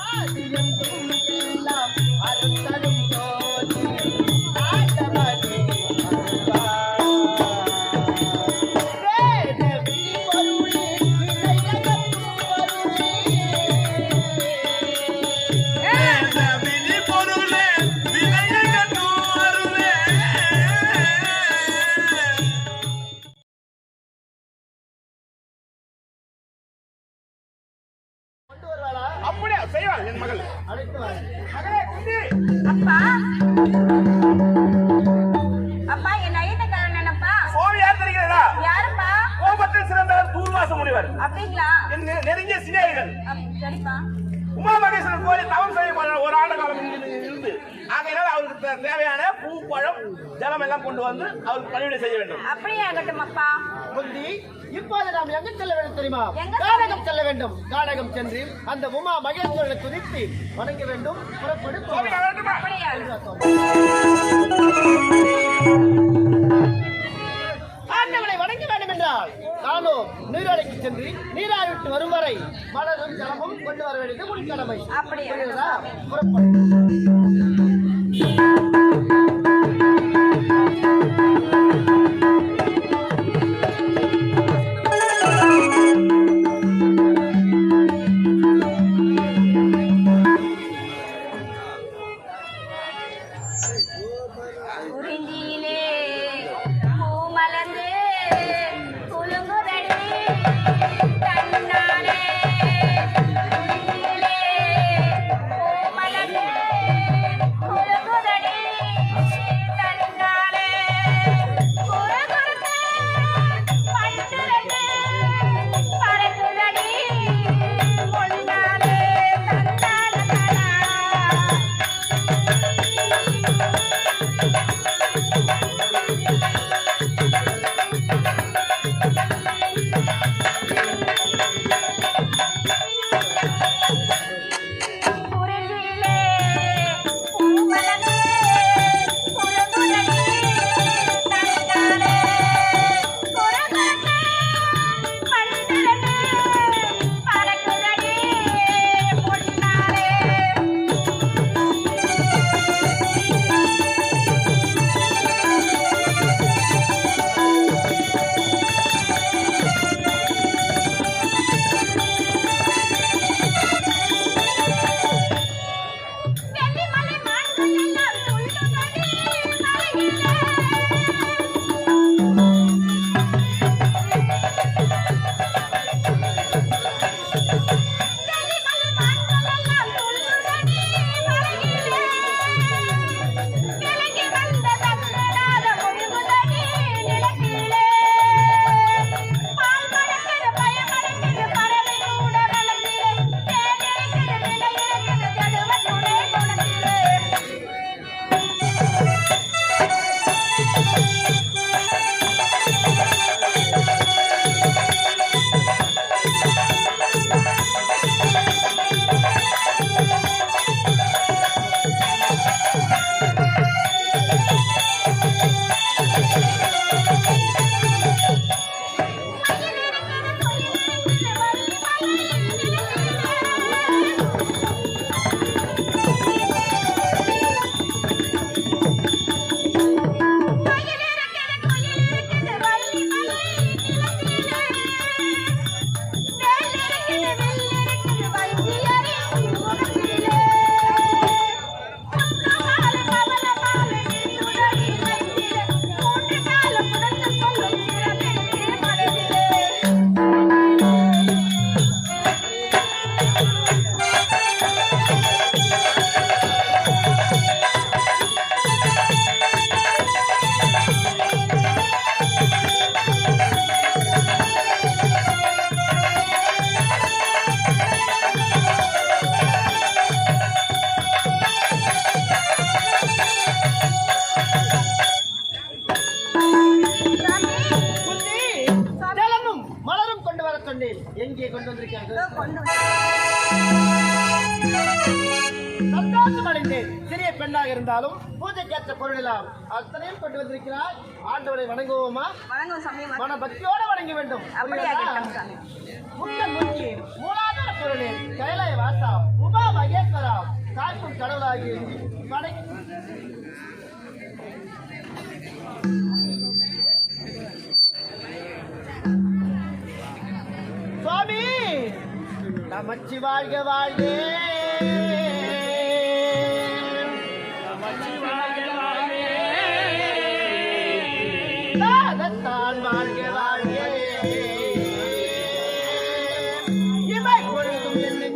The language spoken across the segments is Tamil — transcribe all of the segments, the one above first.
ஆதியெங்கும் எல்லாம் அருந்தரும் அப்படிங்களா? நெ- நெருங்கிய சிநேகிதன் அப்~ சரிப்பா உமா மகேஸ்வரன் கோயில் தவம் செய்ய போற ஒரு ஆண்டு காலம் இருந்து- ஆகையினால் அவருக்கு தேவையான பூ பழம் ஜலம் எல்லாம் கொண்டு வந்து அவருக்கு பணிவிடை செய்ய வேண்டும். அப்படியே ஆகட்டும் அப்பா. குந்தி இப்போது நாம் எங்க செல்ல வேண்டும் தெரியுமா? காடகம் செல்ல வேண்டும். காடகம் சென்று அந்த உமா மகேஸ்வரனை துதித்து வணங்க வேண்டும். புறப்படு சுவாமி நான் வேண்டுமா அப்படியே ஆகட்டும். ஆண்டவனை வணங்க வேண்டும் என்றால் நானும் நீராடைக்கு சென்று நீராடி விட்டு வரும் வரை மலரும் ஜலமும் கொண்டு வர வேண்டியது உன் கடமை அப்படியே. புரியுதா? ஆண்டவரை வணங்குவோமா? வணங்கும் சமயம் மன பக்தியோட வணங்க வேண்டும். அப்படியே சாமி. முக்க முக்கி மூலாதார பொருளே. கைலாய வாசா உமா காக்கும் கடவுளாகி சுவாமி நமச்சி வாழ்க வாழ்க 外国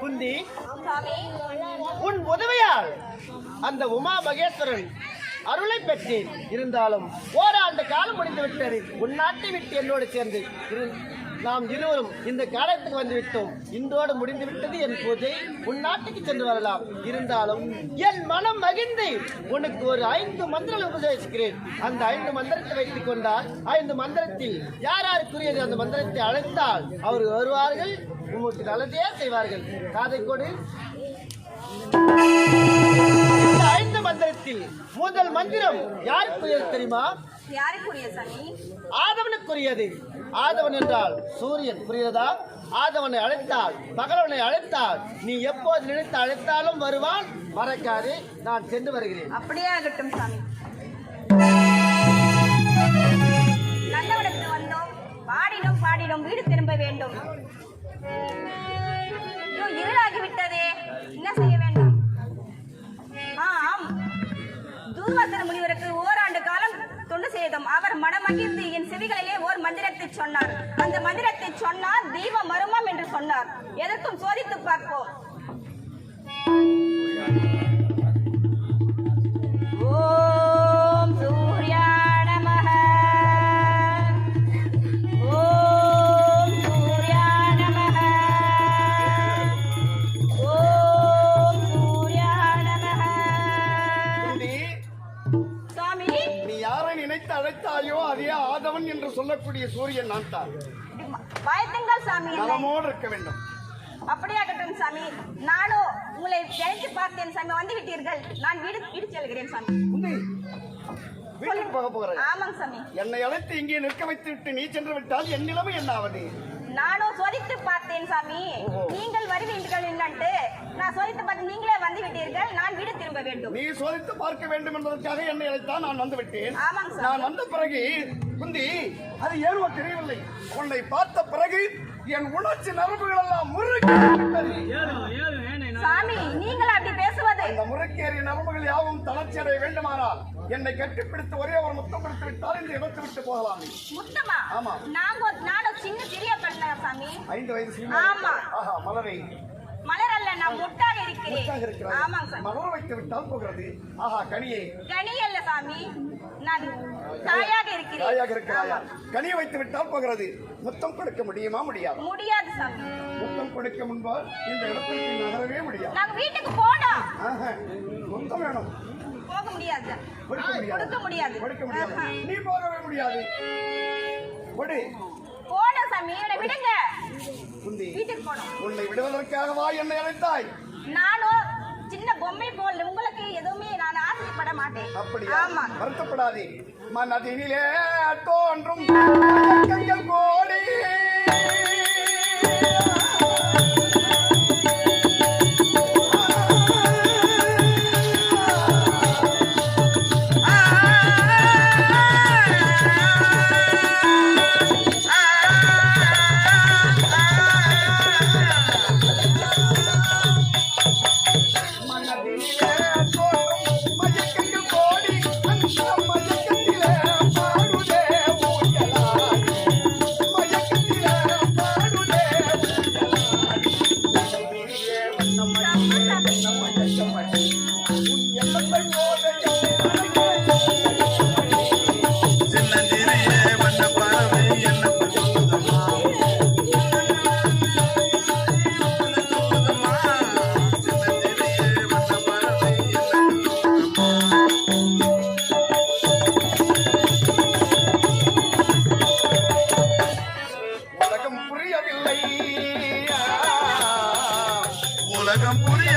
குந்தி உன் உதவியால் அந்த உமா மகேஸ்வரன் அருளை பெற்றேன். இருந்தாலும் ஓராண்டு காலம் முடிந்து விட்டது உன் நாட்டை விட்டு என்னோடு சேர்ந்து நாம் இருவரும் இந்த காலத்துக்கு வந்துவிட்டோம். இன்றோடு முடிந்து விட்டது என் பூஜை. உன் நாட்டுக்கு சென்று வரலாம். இருந்தாலும் என் மனம் மகிழ்ந்து உனக்கு ஒரு ஐந்து மந்திரம் உபதேசிக்கிறேன். அந்த ஐந்து மந்திரத்தை வைத்துக் கொண்டால் ஐந்து மந்திரத்தில் யார் யாருக்குரியது அந்த மந்திரத்தை அழைத்தால் அவர் வருவார்கள். உங்களுக்கு நல்லதே செய்வார்கள். காதை கொடு. ஐந்து மந்திரத்தில் முதல் மந்திரம் யாருக்குரியது தெரியுமா? யாருக்குரிய சனி ஆதவனுக்குரியது. ஆதவன் என்றால் சூரியன் புரிகிறதா? ஆதவனை அழைத்தால் பகலவனை அழைத்தால் நீ எப்போது நினைத்து அழைத்தாலும் வருவான்? மறக்காது நான் சென்று வருகிறேன். அப்படியே ஆகட்டும் சாமி. நல்லவனுக்கு வந்தோம் பாடினோம் பாடினோம் வீடு திரும்ப வேண்டும். இருளாகிவிட்டதே. என்ன செய்ய தூர்வாசன முனிவருக்கு ஓராண்டு காலம் தொண்டு செய்தோம். அவர் மனமகிழ்ந்து என் செவிகளிலே ஓர் மந்திரத்தை சொன்னார். அந்த மந்திரத்தை சொன்னார் தெய்வ மருமம் என்று சொன்னார். எதற்கும் சோதித்து பார்ப்போம். சொல்லக்கூடிய சூரியன் நான் தான். வாழ்த்துங்கள் சாமி. நலமோடு இருக்க வேண்டும். அப்படியாகட்டும் சாமி? நானும் உங்களை நினைத்து பார்த்தேன் சாமி. வந்து விட்டீர்கள். நான் வீடு வீடு செல்கிறேன் சாமி. வீட்டுக்கு போக போகிறேன் ஆமாங்க சாமி. என்னை அழைத்து இங்கே நிற்க வைத்து விட்டு நீ சென்று விட்டால் என் நிலைமை என்ன ஆவது? நானும் சோதித்து பார்த்தேன் சாமி. நீங்கள் வருவீர்கள் என்னன்ட்டு. நான் சோதித்து பார்த்து நீங்களே வந்து விட்டீர்கள். நான் வீடு திரும்ப வேண்டும். நீ சோதித்து பார்க்க வேண்டும் என்பதற்காக என்னை அழைத்தான் நான் வந்து விட்டேன். ஆமாங்க சாமி. நான் வந்த பிறகு குந்தி அது ஏனோ தெரியவில்லை. உன்னை பார்த்த பிறகு என் உணர்ச்சி நரம்புகள் எல்லாம் முறுக்கி சாமி நீங்கள் அப்படி பேசுவது. இந்த முறுக்கேறிய நரம்புகள் யாவும் தளர்ச்சி அடைய வேண்டுமானால் என்னை கட்டிப்பிடித்து ஒரே ஒரு முத்தம் கொடுத்து விட்டால் இந்த இடத்தை விட்டு போகலாம். முத்தமா? ஆமா. நாங்க நானும் சின்ன சிறிய பெண்ணா சாமி ஐந்து வயது. ஆமா. ஆஹா மலரை. மலர் அல்ல நான் முட்டாக இருக்கிறேன். ஆமாங்க சாமி. மலர வைத்து விட்டால் போகிறது. ஆஹா கனியை. கனி அல்ல சாமி. நான் தாயாக இருக்கிறேன். தாயாக இருக்கிறாயா. கனியை வைத்து விட்டால் போகிறது. முத்தம் கொடுக்க முடியுமா முடியாது? முடியாது சாமி. முத்தம் கொடுக்க முன்பால் இந்த இடத்திற்கு நகரவே முடியாது. நாங்க வீட்டுக்கு போனோம் முத்தம் வேணும். போக முடியாது. கொடுக்க முடியாது. கொடுக்க முடியாது. நீ போகவே முடியாது. கொடு போனோம் சாமி. விடுங்க. உன்னை விடுவதற்காகவா என்னை அழைத்தாய். நானும் சின்ன பொம்மை போல் உங்களுக்கு எதுவுமே நான் ஆசைப்பட மாட்டேன். அப்படியா? ஆமா. வருத்தப்படாதே. மனதினிலே தோன்றும். உலகம் புரியவில்லை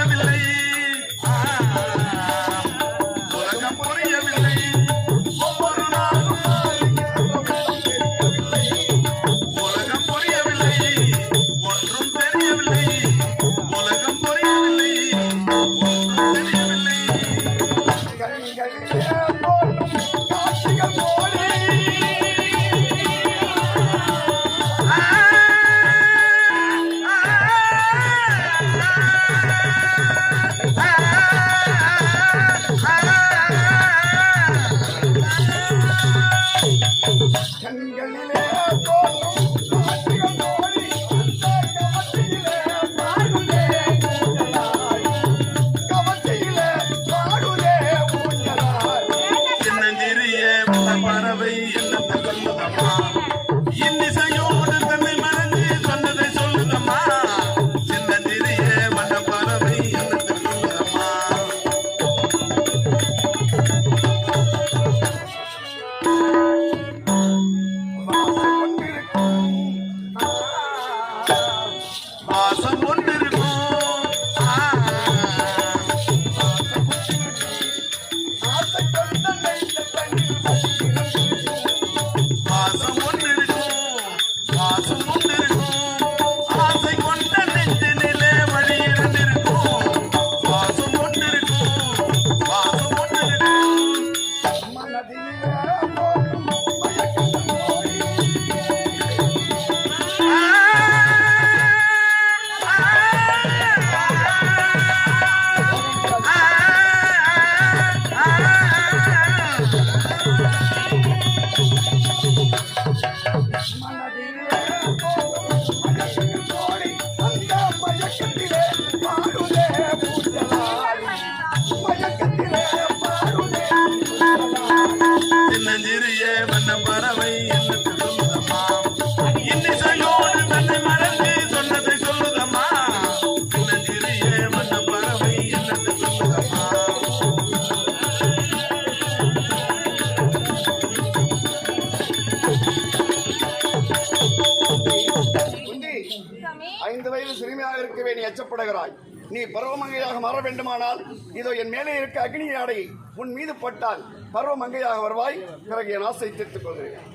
ஐந்து வயது சிறுமியாக இருக்கவே நீ அச்சப்படுகிறாய் நீ பருவமங்கையாக மாற வேண்டுமானால் இதோ என் மேலே இருக்க அக்னி ஆடை உன் மீது பட்டால் பருவமங்கையாக வருவாய். பிறகு என் ஆசை தீர்த்துக் கொள்கிறேன்.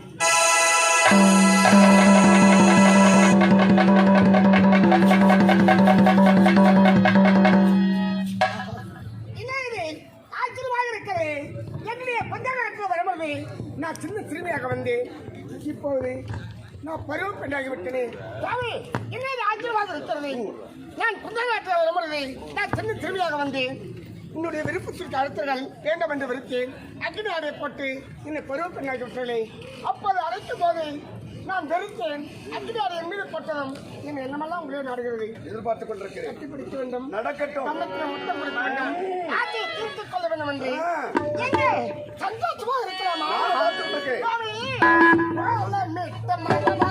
நான் பருவ பெண்ணாகி விட்டேன். சாமி என்ன இது ஆச்சரியமாக இருக்கிறது? நான் பஞ்சாங்கத்தில் வரும்பொழுது நான் சின்ன சிறுமியாக வந்தேன். என்னுடைய விருப்பத்திற்கு அடுத்தவர்கள் வேண்டும் என்று விருத்தேன் அக்னி ஆடை போட்டு என்னை பருவ பெண்ணாகி விட்டேன். அப்போது அழைக்கும் போது நான் வெறுத்தேன். அக்னி ஆடை என் மீது போட்டதும் என் எண்ணமெல்லாம் உங்களே நாடுகிறது. எதிர்பார்த்துக் கொண்டிருக்கிறேன். கட்டிப்பிடிக்க வேண்டும். நடக்கட்டும். முத்தம் கொடுக்க வேண்டும். ஆட்சியை தீர்த்துக் கொள்ள வேண்டும் என்று. ஆ. எங்கே சந்தோஷமா இருக்கலாமா நான் பார்த்துட்டு இருக்கேன். சுவாமி, ஓலமிட்ட